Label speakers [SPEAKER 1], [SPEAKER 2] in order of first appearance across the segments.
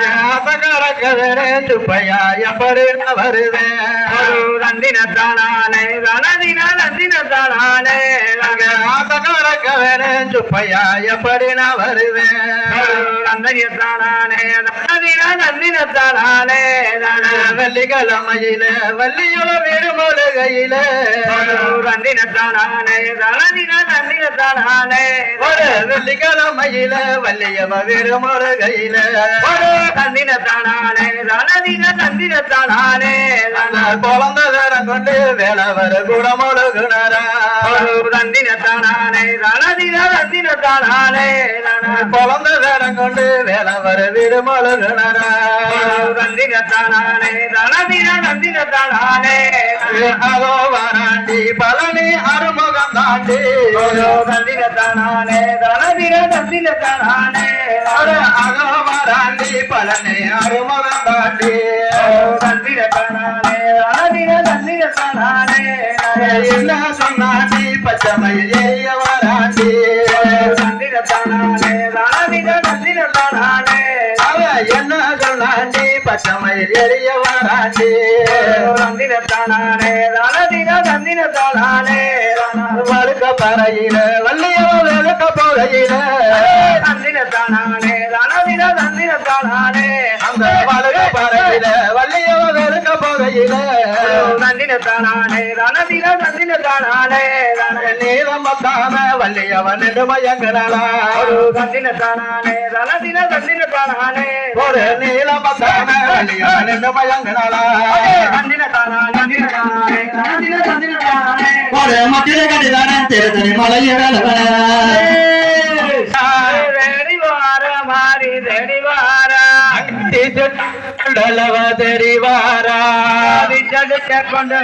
[SPEAKER 1] జ్ఞాపకర
[SPEAKER 2] కదరేందు పయాయ పరిణ వరదే
[SPEAKER 1] రందిన తాళాలే రణదిన రందిన తాళాలే
[SPEAKER 2] జ్ఞాపకర కదరేందు పయాయ పరిణ వరదే
[SPEAKER 1] రందిన తాళాలే தனதின தந்தின தானானே
[SPEAKER 2] வெள்ளிக்கிழமையில வள்ளியோட வீடு முழுகையில
[SPEAKER 1] தந்தின தானானே தனதின தந்தின தானானே
[SPEAKER 2] ஒரு வெள்ளிக்கிழமையில வள்ளியவ வீடு முழுகையில
[SPEAKER 1] தந்தின தந்தின தானானே
[SPEAKER 2] குழந்தை தரம் கொண்டு வேலை வர கூட முழுகுனரா
[SPEAKER 1] தந்தின தானானே தனதின தந்தின தானானே
[SPEAKER 2] குழந்தை தரம் கொண்டு வேலை வர வீடு முழுகுனரா
[SPEAKER 1] தந்தின தானானே தனதின தந்தின தானானே
[SPEAKER 2] அதோ வராண்டி பழனி அறுமுகம் தாண்டி.
[SPEAKER 1] தந்தின தானானே தனதின தந்தின தானானே
[SPEAKER 2] அட அதோ வராண்டி பழனி அறுமுகம் தாண்டி.
[SPEAKER 1] தந்தின
[SPEAKER 2] என்ன சொன்னாண்டி பச்சைமயில்
[SPEAKER 1] தானானே
[SPEAKER 2] அவ என்ன சொன்னாண்டி பச்சைமயில் எரிய
[SPEAKER 1] தானானே
[SPEAKER 2] வழுக்க பறையில வள்ளியவ வெளுக்க போகையில
[SPEAKER 1] தந்தின தானானே தனதின தந்தின தானானே
[SPEAKER 2] அந்த வழுக்க பறையில வள்ளியவ வெளுக்க போகையில
[SPEAKER 1] தந்தின தானானே தனதின தந்தின தானானே
[SPEAKER 2] நீளம் வந்தாம வள்ளியவன் என்று மயங்கனலா
[SPEAKER 1] தந்தின தானானே தனதின தந்தின தானானே
[SPEAKER 2] ஒரு நீளம் வந்தாம வள்ளியவன் என்று மயங்கனலா
[SPEAKER 1] தந்தின தானானே தந்தின தானானே தந்தின தானானே
[SPEAKER 2] ஒரு மத்திய கட்டிதானே திருத்தணி மலைய வேலவ தெரிவாரா
[SPEAKER 1] விச்சடிக்க கொண்டு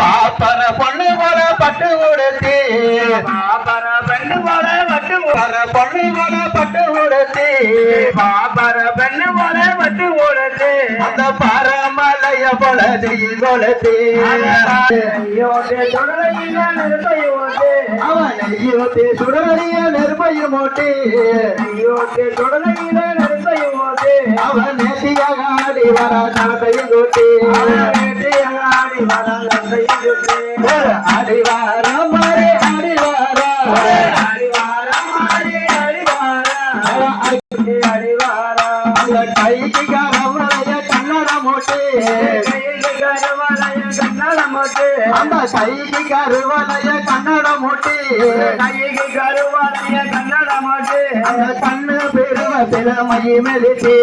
[SPEAKER 2] பாப்பர பொண்ணு போல பட்டு உடுத்தி.
[SPEAKER 1] பாப்பர பெண்ணு போல வட்டு
[SPEAKER 2] பர பொண்ணு போல பட்டு உடுத்தி.
[SPEAKER 1] பாப்பர பெண்ணு போல வட்டு ஓடுது
[SPEAKER 2] அந்த பரமலைய பொலதி கொளுத்தி
[SPEAKER 1] ஐயோ தொடரையில நிறுத்தை ஓடு
[SPEAKER 2] அவன் ஐயோத்தி சுடலிய நெருமையும் மூட்டி
[SPEAKER 1] ஐயோ தொடரையில நிறுத்தை ஓடு
[SPEAKER 2] அவன் நெத்தியாக ஆடி வர நடத்தையும் கூட்டி
[SPEAKER 1] ஆடி வர
[SPEAKER 2] ஆடி வார மாறி
[SPEAKER 1] கண்ணால மோட்டு
[SPEAKER 2] அந்த கைக்கு கருவளைய கண்ணட மூட்டி
[SPEAKER 1] கைக்கு கருவளைய கண்ணால மோட்டு
[SPEAKER 2] அந்த கண்ணு பெருவ மெலிட்டி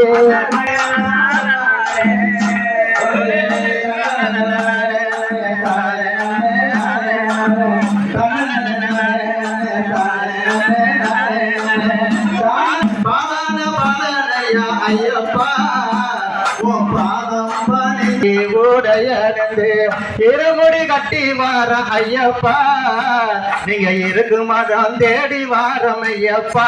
[SPEAKER 2] பாதான பாதனையா ஐயப்பா. உன் பாதம் பணிந்து இருமுடி கட்டி வார ஐயப்பா. நீங்க இருக்கு மதம் தேடி வாரம் ஐயப்பா.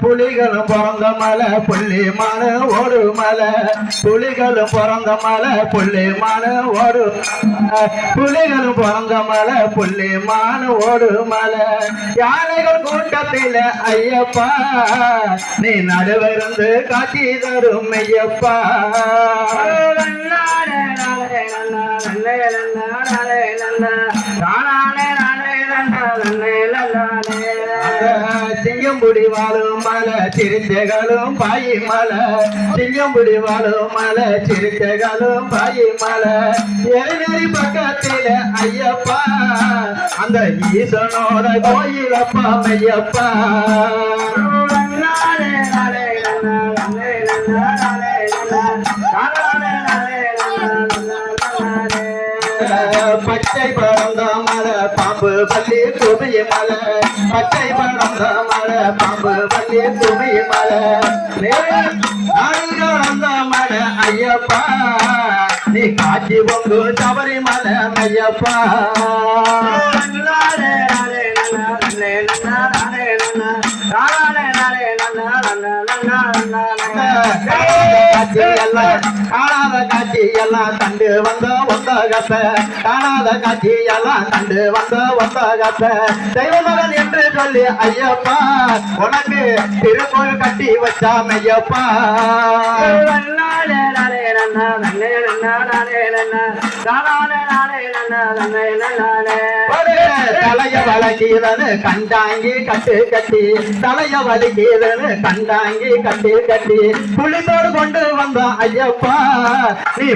[SPEAKER 2] புலிகளும் பிறந்த மலை புள்ளி மலை ஒரு மலை. புலிகளும் பிறந்த மலை புள்ளி மலை ஒரு புலிகளும் பிறந்த மலை புள்ளி மலை ஒரு மலை. யானைகள் கூட்டத்தில் ஐயப்பா நீ நடுவிருந்து காட்சி தரும் ஐயப்பா. சிங்கம்புடி வாழும் மலை சிறுத்தைகளும் பாயி மலை. சிங்கம்புடி வாழும் மலை சிறுத்தைகளும் பாயி மலை. எழுநெறி பக்கத்தில் ஐயப்பா அந்த ஈசனோட கோயிலப்பா மையப்பா பச்சை பறந்த மலை பாம்பு பள்ளி குவிய மலை பச்சை பறந்த மலை பாம்பு பள்ளி துணி மலை அந்த மலை ஐயப்பா நீ காட்சி பொங்கு சபரிமலை ஐயப்பா காட்சி எல்லாம் காணாத காட்சி எல்லாம் தண்டு வந்த வந்த காணாத. காட்சி எல்லாம் தண்டு வந்த வந்த கப்ப தெய்வ மகன் என்று சொல்லி ஐயப்பா உனக்கு திருக்கோள் கட்டி வச்சாமையப்பா நானே நானே நானே நானே நானே நானே நானே நானே தலைய வலிக்கிறன்னு கண்டாங்கி கட்டு கட்டி. தலைய வலிக்கிறன்னு கண்டாங்கி கட்டு கட்டி. புளித்தோடு கொண்டு வந்த ஐயப்பா நீ